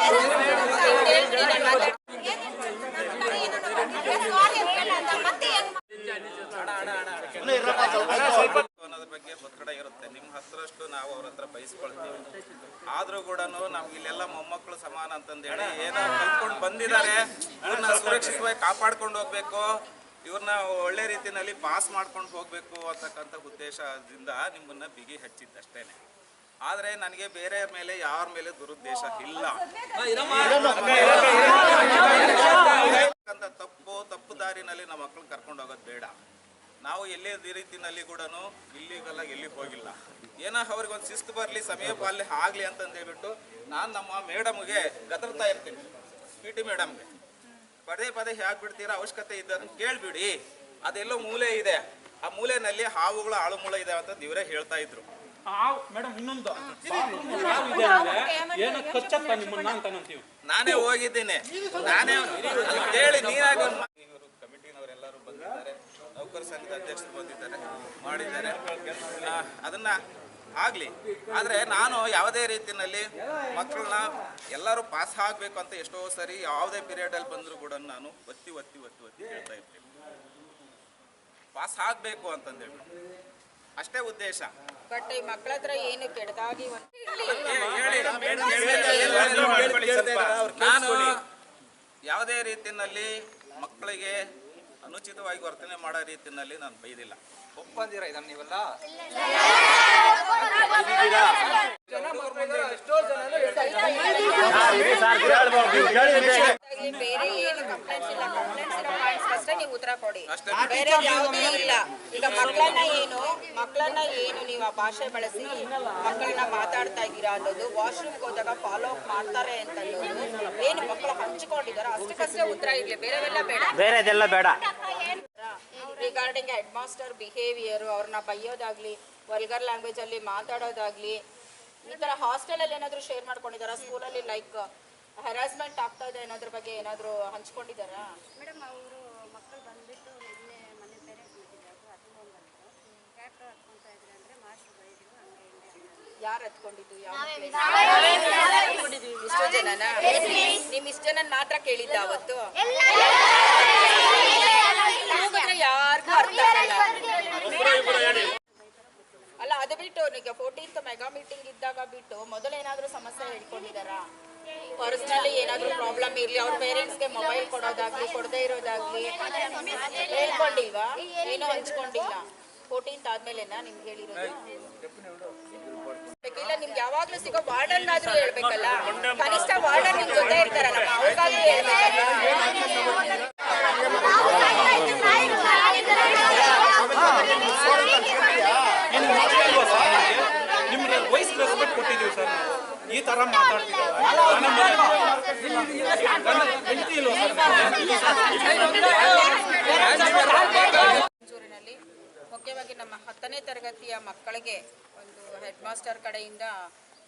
ಮತ್ತೆ ಏನ್ ಅನ್ನೋದ್ರ ಬಗ್ಗೆ ಒತ್ತಡ ಇರುತ್ತೆ ನಿಮ್ಮ ಹತ್ರಷ್ಟು ನಾವು ಅವ್ರ ಹತ್ರ ಬಯಸ್ಕೊಳ್ತೀವಿ ಆದ್ರೂ ಕೂಡ ನಮ್ಗೆ ಇಲ್ಲೆಲ್ಲ ಮೊಮ್ಮಕ್ಕಳು ಸಮಾನ ಅಂತಂದೇಳಿ ಏನೋ ಕಲ್ತ್ಕೊಂಡು ಬಂದಿದ್ದಾರೆ ಇವ್ರನ್ನ ಸುರಕ್ಷಿತವಾಗಿ ಕಾಪಾಡ್ಕೊಂಡು ಹೋಗ್ಬೇಕು ಇವ್ರನ್ನ ಒಳ್ಳೆ ರೀತಿಯಲ್ಲಿ ಪಾಸ್ ಮಾಡ್ಕೊಂಡು ಹೋಗ್ಬೇಕು ಅಂತಕ್ಕಂಥ ಉದ್ದೇಶದಿಂದ ನಿಮ್ಮನ್ನ ಬಿಗಿ ಹಚ್ಚಿದ್ದಷ್ಟೇನೆ. ಆದ್ರೆ ನನಗೆ ಬೇರೆ ಮೇಲೆ, ಯಾರ ಮೇಲೆ ದುರುದ್ದೇಶ ಇಲ್ಲ. ತಪ್ಪು ತಪ್ಪು ದಾರಿನಲ್ಲಿ ನಮ್ಮ ಮಕ್ಕಳು ಕರ್ಕೊಂಡು ಹೋಗೋದು ಬೇಡ. ನಾವು ಎಲ್ಲೇ ಈ ರೀತಿನಲ್ಲಿ ಕೂಡ ಇಲ್ಲಿಗೆಲ್ಲ ಎಲ್ಲಿ ಹೋಗಿಲ್ಲ. ಏನೋ ಅವ್ರಿಗೆ ಒಂದು ಶಿಸ್ತು ಬರಲಿ ಸಮಯ ಪಾಲನೆ ಆಗಲಿ ಅಂತಂದು ಹೇಳ್ಬಿಟ್ಟು ನಾನು ನಮ್ಮ ಮೇಡಮ್ಗೆ ಗದರ್ತಾ ಇರ್ತೀನಿ ಪಿ ಟಿ ಮೇಡಮ್ಗೆ. ಪದೇ ಪದೇ ಹೇಗೆ ಬಿಡ್ತೀರಾ ಅವಶ್ಯಕತೆ ಇದ್ದರೆ ಕೇಳ್ಬಿಡಿ. ಅದೆಲ್ಲೋ ಮೂಲೆ ಇದೆ. ಆ ಮೂಲೆನಲ್ಲಿ ಆಳು ಮೂಳೆ ಇದೆ ಅಂತ ಇವರೇ ಹೇಳ್ತಾ ಇದ್ರು. ನಾನೇ ಇನ್ನೊಂದು. ನಾನೇ ಕೇಳಿ ಹಾವು ಇದೆ ಅಂದ್ರೆ ಏನೋ ಕಚ್ಚತ್ತ ನಿಮ್ಮನ್ನ ಅಂತ ಅಂತೀವಿ ನಾನೇ ಹೋಗಿದ್ದೀನಿ ನಾನೇ ಹೇಳಿ ನೀನಾಗ ಇವರು ಕಮಿಟಿನವರೆಲ್ಲರೂ ಬಂದಿದ್ದಾರೆ ನೌಕರ ಸಂಘದ ಅಧ್ಯಕ್ಷರು ಬಂದಿದ್ದಾರೆ ಮಾಡಿದ್ದಾರೆ. ಅದನ್ನ ಆಗ್ಲಿ. ಆದ್ರೆ ನಾನು ಯಾವುದೇ ರೀತಿಯಲ್ಲಿ ಮಕ್ಕಳನ್ನ ಎಲ್ಲರೂ ಪಾಸ್ ಆಗಬೇಕು ಅಂತ ಎಷ್ಟೋ ಸರಿ ಯಾವುದೇ ಪೀರಿಯಡ್ ಅಲ್ಲಿ ಬಂದರೂ ಕೂಡ ನಾನು ಒತ್ತಿ ಒತ್ತಿ ಒತ್ತಿ ಒತ್ತಿ ಹೇಳ್ತಾ ಇರ್ತೀನಿ. ಪಾಸ್ ಆಗಬೇಕು ಅಂತಂದೇಳಿ. ಅಷ್ಟೇ ಉದ್ದೇಶ. ಬಟ್ ಈ ಮಕ್ಳ ಹತ್ರ ಏನು ಕೆಡದಾಗಿ ನಾನು ಯಾವುದೇ ರೀತಿಯಲ್ಲಿ ಮಕ್ಕಳಿಗೆ ಅನುಚಿತವಾಗಿ ವರ್ತನೆ ಮಾಡೋ ರೀತಿಯಲ್ಲಿ ನಾನು ಬೈದಿಲ್ಲ. ಒಪ್ಪಂದಿರ ಇದನ್ನ ನೀವೆಲ್ಲ? ಬೇರೆ ಏನು ಕಂಪ್ಲೇಂಟ್ಸ್ ಇಲ್ಲ. ಕಂಪ್ಲೇಂಟ್ಸ್ ಇರೋ ಪಾಯಿಂಟ್ಸ್ ಅಷ್ಟೇ ನೀವು ಉತ್ತರ ಕೊಡಿ. ಬೇರೆ ಯಾವುದೂ ಇಲ್ಲ. ಈಗ ಮಕ್ಕಳನ್ನ ಏನು ಮಕ್ಕಳನ್ನ ಏನು ನೀವು ಆ ಭಾಷೆ ಬಳಸಿ ಮಕ್ಕಳನ್ನ ಮಾತಾಡ್ತಾ ಇದ್ದೀರಾ ಅನ್ನೋದು ವಾಶ್ರೂಮ್ಗೆ ಹೋದಾಗ ಫಾಲೋ ಅಪ್ ಮಾಡ್ತಾರೆ ಅಂತ ಅನ್ನೋದು ಏನು ಮಕ್ಕಳು ಹಂಚಿಕೊಂಡಿದಾರೋ ಅಷ್ಟಕ್ಕಷ್ಟೇ ಉತ್ತರ ಇರ್ಲಿ. ಬೇರೆವೆಲ್ಲ ಬೇಡ. ಬೇರೆದೆಲ್ಲ ಬೇಡ. ರಿಗಾರ್ಡಿಂಗ್ ಹೆಡ್ ಮಾಸ್ಟರ್ ಬಿಹೇವಿಯರ್ ಅವ್ರನ್ನ ಬೈಯೋದಾಗ್ಲಿ ವಲ್ಗರ್ ಲ್ಯಾಂಗ್ವೇಜ್ ಅಲ್ಲಿ ಮಾತಾಡೋದಾಗ್ಲಿ ಈ ತರ ಹಾಸ್ಟೆಲ್ ಅಲ್ಲಿ ಏನಾದ್ರು ಶೇರ್ ಮಾಡ್ಕೊಂಡಿದಾರ ಸ್ಕೂಲಲ್ಲಿ ಲೈಕ್ ಹರಾಸ್ಮೆಂಟ್ ಆಗ್ತಾ ಇದೆ ಅನ್ನೋದ್ರ ಬಗ್ಗೆ ಏನಾದರೂ ಹಂಚ್ಕೊಂಡಿದಾರಾ ಮೇಡಮ್ ಅವರು ಮಕ್ಕಳು ಬಂದ್ಬಿಟ್ಟು ನಿನ್ನೆ ಮನೆ ಪೇರೆಂಟ್ಸ್ ಮೀಟಿಂಗ್ ಆಯಿತು ಹತ್ಕೊಂಡು ಬಂದರು ಟ್ಯಾಕ್ಟರ್ ಹತ್ಕೊತಾ ಇದ್ರೆ ಅಂದರೆ ಮಾಸ್ಟ್ರು ಬೈದರು ಹಂಗೆ ಹಿಂಗೆ ಯಾರು ಹತ್ಕೊಂಡಿದ್ದು? ಯಾವ ಇಷ್ಟು ಜನನ? ನಿಮ್ ಇಷ್ಟ ಜನ ಮಾತ್ರ ಕೇಳಿದ್ದ ಅವತ್ತು? ಕೂಗಿದ್ರೆ ಯಾರಿಗೂ ಅರ್ಥ ಆಗಲ್ಲ. ಅಲ್ಲ ಅದು ಬಿಟ್ಟು ಈಗ ಫೋರ್ಟೀನ್ತ್ ಮೆಗಾ ಮೀಟಿಂಗ್ ಇದ್ದಾಗ ಬಿಟ್ಟು ಮೊದಲೇನಾದ್ರೂ ಸಮಸ್ಯೆ ಹೇಳ್ಕೊಂಡಿದಾರಾ ಪರ್ಸನಲಿ ಏನಾದ್ರೂ ಪ್ರಾಬ್ಲಮ್ ಇರ್ಲಿ, ಅವ್ರ ಪೇರೆಂಟ್ಸ್ಗೆ ಮೊಬೈಲ್ ಕೊಡೋದಾಗ್ಲಿ, ಕೊಡದೇ ಇರೋದಾಗ್ಲಿ, ಹೇಳ್ಕೊಂಡಿಲ್ವಾ? ಏನೋ ಹಂಚ್ಕೊಂಡಿಲ್ಲ. ಫೋರ್ಟೀನ್ತ್ ಆದ್ಮೇಲೆನಾ ನಿಮ್ಗೆ ಹೇಳಿರೋದು? ಇಲ್ಲ, ನಿಮ್ಗೆ ಯಾವಾಗ್ಲೂ ಸಿಗೋ ವಾರ್ಡನ್ ಆದ್ರೂ ಹೇಳ್ಬೇಕಲ್ಲ. ಕನಿಷ್ಠ ವಾರ್ಡನ್ ನಿಮ್ ಜೊತೆ ಇರ್ತಾರಲ್ಲ ಹೇಳ್ಬೇಕಲ್ಲ ನಿಮ್ಗೆ ವಯಸ್ಸು ರೆಸ್ಪೆಕ್ಟ್ ಕೊಟ್ಟಿದ್ದೀವಿ ಸರ್ ನಾವು. ಈ ತರ ಮಂಜೂರಿನಲ್ಲಿ ಮುಖ್ಯವಾಗಿ ನಮ್ಮ ಹತ್ತನೇ ತರಗತಿಯ ಮಕ್ಕಳಿಗೆ ಒಂದು ಹೆಡ್ ಮಾಸ್ಟರ್ ಕಡೆಯಿಂದ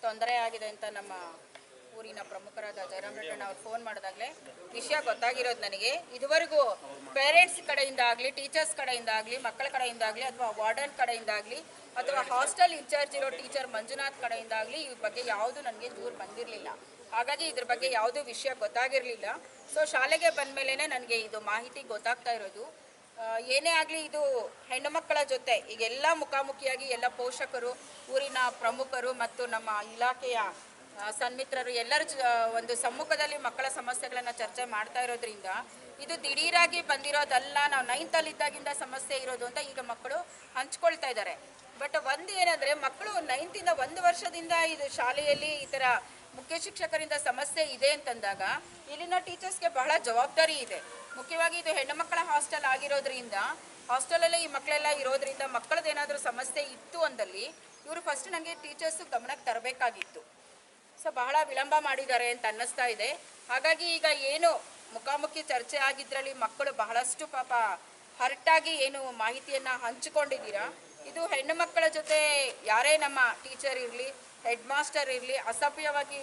ತೊಂದರೆ ಆಗಿದೆ ಅಂತ ನಮ್ಮ ಊರಿನ ಪ್ರಮುಖರಾದ ಜಯರಾಮ್ ರೆಡ್ಡಣ್ಣ ಅವ್ರು ಫೋನ್ ಮಾಡಿದಾಗಲೇ ವಿಷಯ ಗೊತ್ತಾಗಿರೋದು ನನಗೆ. ಇದುವರೆಗೂ ಪೇರೆಂಟ್ಸ್ ಕಡೆಯಿಂದ ಆಗಲಿ ಟೀಚರ್ಸ್ ಕಡೆಯಿಂದ ಆಗಲಿ, ಮಕ್ಕಳ ಕಡೆಯಿಂದ ಆಗಲಿ, ಅಥವಾ ವಾರ್ಡನ್ ಕಡೆಯಿಂದ ಆಗಲಿ ಅಥವಾ ಹಾಸ್ಟೆಲ್ ಇನ್ಚಾರ್ಜ್ ಇರೋ ಟೀಚರ್ ಮಂಜುನಾಥ್ ಕಡೆಯಿಂದ ಆಗಲಿ ಈ ಬಗ್ಗೆ ಯಾವುದು ನನಗೆ ದೂರು ಬಂದಿರಲಿಲ್ಲ. ಹಾಗಾಗಿ ಇದ್ರ ಬಗ್ಗೆ ಯಾವುದೂ ವಿಷಯ ಗೊತ್ತಾಗಿರಲಿಲ್ಲ. ಸೊ ಶಾಲೆಗೆ ಬಂದ ಮೇಲೇ ನನಗೆ ಇದು ಮಾಹಿತಿ ಗೊತ್ತಾಗ್ತಾ ಇರೋದು. ಏನೇ ಆಗಲಿ ಇದು ಹೆಣ್ಣು ಮಕ್ಕಳ ಜೊತೆ ಈಗ ಎಲ್ಲ ಮುಖಾಮುಖಿಯಾಗಿ ಎಲ್ಲ ಪೋಷಕರು, ಊರಿನ ಪ್ರಮುಖರು ಮತ್ತು ನಮ್ಮ ಇಲಾಖೆಯ ಸನ್ಮಿತ್ರರು ಎಲ್ಲರ ಒಂದು ಸಮ್ಮುಖದಲ್ಲಿ ಮಕ್ಕಳ ಸಮಸ್ಯೆಗಳನ್ನು ಚರ್ಚೆ ಮಾಡ್ತಾ ಇರೋದ್ರಿಂದ ಇದು ದಿಢೀರಾಗಿ ಬಂದಿರೋದಲ್ಲ, ನಾವು ನೈನ್ತಲ್ಲಿದ್ದಾಗಿಂದ ಸಮಸ್ಯೆ ಇರೋದು ಅಂತ ಈಗ ಮಕ್ಕಳು ಹಂಚ್ಕೊಳ್ತಾ ಇದ್ದಾರೆ ಬಟ್ ಒಂದು ಏನಂದ್ರೆ ಮಕ್ಕಳು ನೈನ್ತಿಂದ ಒಂದು ವರ್ಷದಿಂದ ಇದು ಶಾಲೆಯಲ್ಲಿ ಈ ಥರ ಮುಖ್ಯ ಶಿಕ್ಷಕರಿಂದ ಸಮಸ್ಯೆ ಇದೆ ಅಂತಂದಾಗ ಇಲ್ಲಿನ ಟೀಚರ್ಸ್ಗೆ ಬಹಳ ಜವಾಬ್ದಾರಿ ಇದೆ. ಮುಖ್ಯವಾಗಿ ಇದು ಹೆಣ್ಣು ಮಕ್ಕಳ ಹಾಸ್ಟೆಲ್ ಆಗಿರೋದ್ರಿಂದ, ಹಾಸ್ಟೆಲಲ್ಲೇ ಈ ಮಕ್ಕಳೆಲ್ಲ ಇರೋದ್ರಿಂದ ಮಕ್ಕಳದ್ದೇನಾದರೂ ಸಮಸ್ಯೆ ಇತ್ತು ಅಂದಲ್ಲಿ ಇವರು ಫಸ್ಟ್ ನನಗೆ ಟೀಚರ್ಸ್ ಗಮನಕ್ಕೆ ತರಬೇಕಾಗಿತ್ತು. ಸೊ ಬಹಳ ವಿಳಂಬ ಮಾಡಿದ್ದಾರೆ ಅಂತ ಅನ್ನಿಸ್ತಾ ಇದೆ. ಹಾಗಾಗಿ ಈಗ ಏನು ಮುಖಾಮುಖಿ ಚರ್ಚೆ ಆಗಿದ್ರಲ್ಲಿ ಮಕ್ಕಳು ಬಹಳಷ್ಟು ಪಾಪ ಹರ್ಟಾಗಿ ಏನು ಮಾಹಿತಿಯನ್ನು ಹಂಚಿಕೊಂಡಿದ್ದೀರಾ? ಇದು ಹೆಣ್ಣು ಮಕ್ಕಳ ಜೊತೆ ಯಾರೇ ನಮ್ಮ ಟೀಚರ್ ಇರಲಿ, ಹೆಡ್ ಮಾಸ್ಟರ್ ಇರಲಿ, ಅಸಭ್ಯವಾಗಿ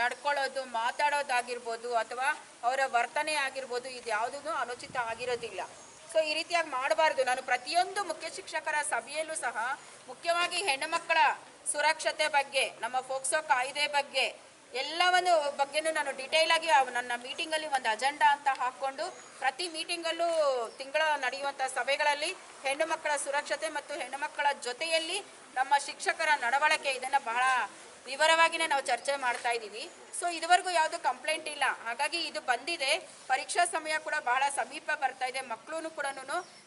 ನಡ್ಕೊಳ್ಳೋದು, ಮಾತಾಡೋದಾಗಿರ್ಬೋದು ಅಥವಾ ಅವರ ವರ್ತನೆ ಆಗಿರ್ಬೋದು, ಇದು ಯಾವುದೂ ಅನುಚಿತ ಆಗಿರೋದಿಲ್ಲ. ಸೊ ಈ ರೀತಿಯಾಗಿ ಮಾಡಬಾರ್ದು. ನಾನು ಪ್ರತಿಯೊಂದು ಮುಖ್ಯ ಶಿಕ್ಷಕರ ಸಭೆಯಲ್ಲೂ ಸಹ ಮುಖ್ಯವಾಗಿ ಹೆಣ್ಣು ಮಕ್ಕಳ ಸುರಕ್ಷತೆ ಬಗ್ಗೆ, ನಮ್ಮ ಫೋಕ್ಸೋ ಕಾಯ್ದೆ ಬಗ್ಗೆ ಎಲ್ಲವನ್ನು ಬಗ್ಗೆನೂ ನಾನು ಡಿಟೇಲ್ ಆಗಿ ನನ್ನ ಮೀಟಿಂಗಲ್ಲಿ ಒಂದು ಅಜೆಂಡಾ ಅಂತ ಹಾಕ್ಕೊಂಡು, ಪ್ರತಿ ಮೀಟಿಂಗಲ್ಲೂ ತಿಂಗಳ ನಡೆಯುವಂಥ ಸಭೆಗಳಲ್ಲಿ ಹೆಣ್ಣು ಮಕ್ಕಳ ಸುರಕ್ಷತೆ ಮತ್ತು ಹೆಣ್ಣು ಮಕ್ಕಳ ಜೊತೆಯಲ್ಲಿ ನಮ್ಮ ಶಿಕ್ಷಕರ ನಡವಳಿಕೆ ಇದನ್ನು ಬಹಳ ವಿವರವಾಗಿನೇ ನಾವು ಚರ್ಚೆ ಮಾಡ್ತಾ ಇದ್ದೀವಿ. ಸೊ ಇದುವರೆಗೂ ಯಾವುದು ಕಂಪ್ಲೇಂಟ್ ಇಲ್ಲ. ಹಾಗಾಗಿ ಇದು ಬಂದಿದೆ. ಪರೀಕ್ಷಾ ಸಮಯ ಕೂಡ ಬಹಳ ಸಮೀಪ ಬರ್ತಾ ಇದೆ. ಮಕ್ಕಳು ಕೂಡ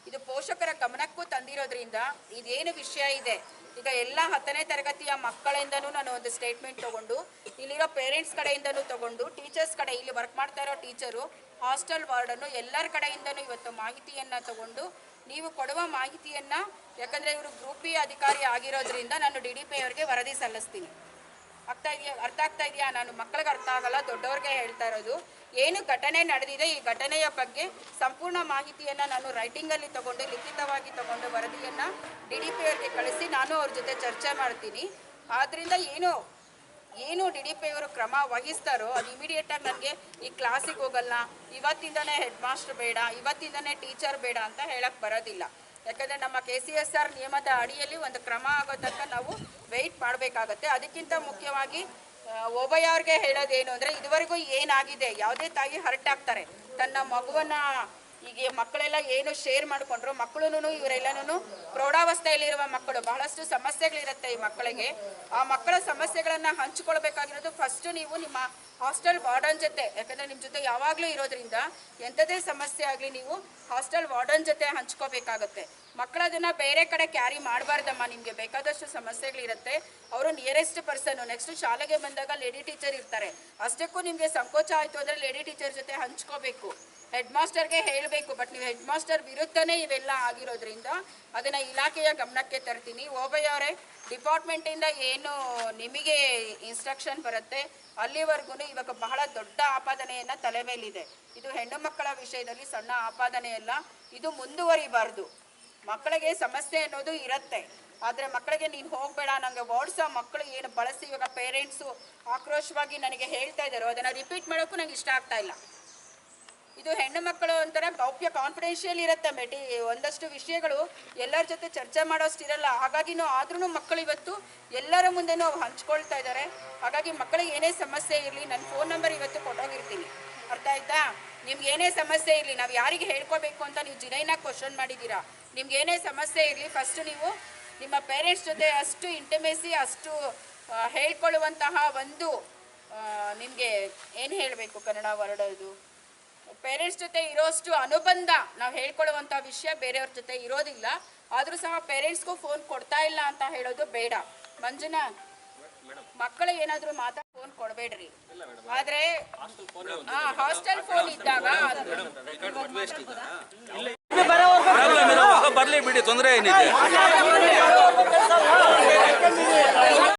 ಇದು ಪೋಷಕರ ಗಮನಕ್ಕೂ ತಂದಿರೋದ್ರಿಂದ ಇದೇನು ವಿಷಯ ಇದೆ? ಈಗ ಎಲ್ಲ ಹತ್ತನೇ ತರಗತಿಯ ಮಕ್ಕಳಿಂದನೂ ನಾನು ಒಂದು ಸ್ಟೇಟ್ಮೆಂಟ್ ತಗೊಂಡು, ಇಲ್ಲಿರೋ ಪೇರೆಂಟ್ಸ್ ಕಡೆಯಿಂದನೂ ತಗೊಂಡು ಟೀಚರ್ಸ್ ಕಡೆ ಇಲ್ಲಿ ವರ್ಕ್ ಮಾಡ್ತಾ ಇರೋ ಟೀಚರು ಹಾಸ್ಟೆಲ್ ವಾರ್ಡನ್ನು ಎಲ್ಲರ ಕಡೆಯಿಂದನೂ ಇವತ್ತು ಮಾಹಿತಿಯನ್ನು ತಗೊಂಡು, ನೀವು ಕೊಡುವ ಮಾಹಿತಿಯನ್ನು, ಯಾಕಂದರೆ ಇವರು ಗ್ರೂಪಿ ಅಧಿಕಾರಿ ಆಗಿರೋದ್ರಿಂದ ನಾನು ಡಿ ಡಿ ಪಿ ಅವರಿಗೆ ವರದಿ ಸಲ್ಲಿಸ್ತೀನಿ. ಆಗ್ತಾ ಇದೆಯಾ? ಅರ್ಥ ಆಗ್ತಾ ಇದೆಯಾ? ನಾನು ಮಕ್ಕಳಿಗೆ ಅರ್ಥ ಆಗಲ್ಲ, ದೊಡ್ಡವ್ರಿಗೆ ಹೇಳ್ತಾ ಇರೋದು. ಏನು ಘಟನೆ ನಡೆದಿದೆ, ಈ ಘಟನೆಯ ಬಗ್ಗೆ ಸಂಪೂರ್ಣ ಮಾಹಿತಿಯನ್ನು ನಾನು ರೈಟಿಂಗಲ್ಲಿ ತಗೊಂಡು, ಲಿಖಿತವಾಗಿ ತಗೊಂಡು ವರದಿಯನ್ನು ಡಿ ಡಿ ಪಿ ಅವರಿಗೆ ಕಳಿಸಿ ನಾನು ಅವ್ರ ಜೊತೆ ಚರ್ಚೆ ಮಾಡ್ತೀನಿ. ಆದ್ದರಿಂದ ಏನು ಏನು ಡಿ ಡಿ ಪಿ ಅವರು ಕ್ರಮ ವಹಿಸ್ತಾರೋ ಅದು ಇಮಿಡಿಯೇಟಾಗಿ ನನಗೆ ಈ ಕ್ಲಾಸಿಗೆ ಹೋಗಲ್ಲ. ಇವತ್ತಿಂದನೇ ಹೆಡ್ ಮಾಸ್ಟರ್ ಬೇಡ, ಇವತ್ತಿಂದನೇ ಟೀಚರ್ ಬೇಡ ಅಂತ ಹೇಳಕ್ಕೆ ಬರೋದಿಲ್ಲ. ಯಾಕಂದರೆ ನಮ್ಮ ಕೆ ಸಿ ಎಸ್ ಆರ್ ನಿಯಮದ ಅಡಿಯಲ್ಲಿ ಒಂದು ಕ್ರಮ ಆಗೋ ತನಕ ನಾವು ವೆಯ್ಟ್ ಮಾಡಬೇಕಾಗತ್ತೆ. ಅದಕ್ಕಿಂತ ಮುಖ್ಯವಾಗಿ ಓಬಯ್ಯ ಅವ್ರಿಗೆ ಹೇಳೋದೇನು ಅಂದರೆ, ಇದುವರೆಗೂ ಏನಾಗಿದೆ, ಯಾವುದೇ ತಾಯಿ ಹರ್ಟ್ ಆಗ್ತಾರೆ ತನ್ನ ಮಗುವನ್ನ ಈಗ ಮಕ್ಕಳೆಲ್ಲ ಏನು ಶೇರ್ ಮಾಡಿಕೊಂಡ್ರು ಮಕ್ಕಳು ಇವರೆಲ್ಲನೂ ಪ್ರೌಢಾವಸ್ಥೆಯಲ್ಲಿರುವ ಮಕ್ಕಳು. ಬಹಳಷ್ಟು ಸಮಸ್ಯೆಗಳಿರುತ್ತೆ ಈ ಮಕ್ಕಳಿಗೆ. ಆ ಮಕ್ಕಳ ಸಮಸ್ಯೆಗಳನ್ನು ಹಂಚಿಕೊಳ್ಬೇಕಾಗಿರೋದು ಫಸ್ಟ್ ನೀವು ನಿಮ್ಮ ಹಾಸ್ಟೆಲ್ ವಾರ್ಡನ್ ಜೊತೆ. ಯಾಕಂದ್ರೆ ನಿಮ್ಮ ಜೊತೆ ಯಾವಾಗಲೂ ಇರೋದ್ರಿಂದ ಎಂಥದೇ ಸಮಸ್ಯೆ ಆಗಲಿ ನೀವು ಹಾಸ್ಟೆಲ್ ವಾರ್ಡನ್ ಜೊತೆ ಹಂಚ್ಕೋಬೇಕಾಗತ್ತೆ. ಮಕ್ಕಳು ಅದನ್ನ ಬೇರೆ ಕಡೆ ಕ್ಯಾರಿ ಮಾಡಬಾರ್ದಮ್ಮ ನಿಮಗೆ. ಬೇಕಾದಷ್ಟು ಸಮಸ್ಯೆಗಳಿರುತ್ತೆ. ಅವರು ನಿಯರೆಸ್ಟ್ ಪರ್ಸನ್ ನೆಕ್ಸ್ಟ್ ಶಾಲೆಗೆ ಬಂದಾಗ ಲೇಡಿ ಟೀಚರ್ ಇರ್ತಾರೆ. ಅಷ್ಟಕ್ಕೂ ನಿಮಗೆ ಸಂಕೋಚ ಆಯಿತು ಅಂದ್ರೆ ಲೇಡಿ ಟೀಚರ್ ಜೊತೆ ಹಂಚ್ಕೋಬೇಕು. ಹೆಡ್ ಮಾಸ್ಟರ್ಗೆ ಹೇಳಬೇಕು, ಬಟ್ ನೀವು ಹೆಡ್ ಮಾಸ್ಟರ್ ವಿರುದ್ಧನೇ ಇವೆಲ್ಲ ಆಗಿರೋದ್ರಿಂದ ಅದನ್ನು ಇಲಾಖೆಯ ಗಮನಕ್ಕೆ ತರ್ತೀನಿ. ಓಬಯ್ಯ ಅವರೇ, ಡಿಪಾರ್ಟ್ಮೆಂಟಿಂದ ಏನು ನಿಮಗೆ ಇನ್ಸ್ಟ್ರಕ್ಷನ್ ಬರುತ್ತೆ ಅಲ್ಲಿವರೆಗೂ ಇವಾಗ ಬಹಳ ದೊಡ್ಡ ಆಪಾದನೆಯನ್ನು ತಲೆ ಮೇಲಿದೆ. ಇದು ಹೆಣ್ಣು ಮಕ್ಕಳ ವಿಷಯದಲ್ಲಿ ಸಣ್ಣ ಆಪಾದನೆ ಅಲ್ಲ, ಇದು ಮುಂದುವರಿಬಾರ್ದು. ಮಕ್ಕಳಿಗೆ ಸಮಸ್ಯೆ ಅನ್ನೋದು ಇರುತ್ತೆ. ಆದರೆ ಮಕ್ಕಳಿಗೆ ನೀನು ಹೋಗಬೇಡ ನನಗೆ ವರ್ಡ್ಸ ಮಕ್ಕಳು ಏನು ಬಳಸಿ, ಇವಾಗ ಪೇರೆಂಟ್ಸು ಆಕ್ರೋಶವಾಗಿ ನನಗೆ ಹೇಳ್ತಾ ಇದ್ದಾರೋ ಅದನ್ನು ರಿಪೀಟ್ ಮಾಡೋಕ್ಕೂ ನಂಗೆ ಇಷ್ಟ ಆಗ್ತಾ ಇಲ್ಲ. ಇದು ಹೆಣ್ಣು ಮಕ್ಕಳು ಒಂಥರ ಗೌಪ್ಯ ಕಾನ್ಫಿಡೆನ್ಷಿಯಲ್ ಇರುತ್ತೆ ಮೇಟಿ. ಒಂದಷ್ಟು ವಿಷಯಗಳು ಎಲ್ಲರ ಜೊತೆ ಚರ್ಚೆ ಮಾಡೋಷ್ಟಿರಲ್ಲ ಹಾಗಾಗಿನೂ ಆದ್ರೂ ಮಕ್ಕಳು ಇವತ್ತು ಎಲ್ಲರ ಮುಂದೆನೂ ಹಂಚ್ಕೊಳ್ತಾ ಇದ್ದಾರೆ ಹಾಗಾಗಿ ಮಕ್ಕಳಿಗೆ ಏನೇ ಸಮಸ್ಯೆ ಇರಲಿ ನನ್ನ ಫೋನ್ ನಂಬರ್ ಇವತ್ತು ಕೊಟ್ಟೋಗಿರ್ತೀನಿ ಅರ್ಥ ಆಯ್ತಾ? ನಿಮ್ಗೆ ಏನೇ ಸಮಸ್ಯೆ ಇರಲಿ, ನಾವು ಯಾರಿಗೆ ಹೇಳ್ಕೋಬೇಕು ಅಂತ ನೀವು ಜಿನೈನಾಗಿ ಕ್ವಶನ್ ಮಾಡಿದ್ದೀರಾ ನಿಮ್ಗೆ ಏನೇ ಸಮಸ್ಯೆ ಇರಲಿ ಫಸ್ಟ್ ನೀವು ನಿಮ್ಮ ಪೇರೆಂಟ್ಸ್ ಜೊತೆ ಅಷ್ಟು ಇಂಟಿಮೇಸಿ ಅಷ್ಟು ಹೇಳ್ಕೊಳ್ಳುವಂತಹ ಒಂದು ನಿಮಗೆ ಏನು ಹೇಳಬೇಕು ಕನ್ನಡ ವರ್ಡದು ಪೇರೆಂಟ್ಸ್ ಜೊತೆ ಇರೋಷ್ಟು ಅನುಬಂಧ ನಾವು ಹೇಳ್ಕೊಳ್ಳುವಂಥ ವಿಷಯ ಬೇರೆಯವ್ರ ಜೊತೆ ಇರೋದಿಲ್ಲ. ಆದರೂ ಸಹ ಪೇರೆಂಟ್ಸ್ಗೂ ಫೋನ್ ಕೊಡ್ತಾ ಇಲ್ಲ ಅಂತ ಹೇಳೋದು ಬೇಡ. ಮಂಜುನಾ, ಮಕ್ಕಳು ಏನಾದರೂ ಮಾತಾ ಫೋನ್ ಕೊಡಬೇಡ್ರಿ. ಆದರೆ ಹಾಸ್ಟೆಲ್ ಫೋನ್ ಇದ್ದಾಗ ಬರ್ಲಿ ಬಿಡಿ, ತೊಂದರೆ ಏನಿದೆ.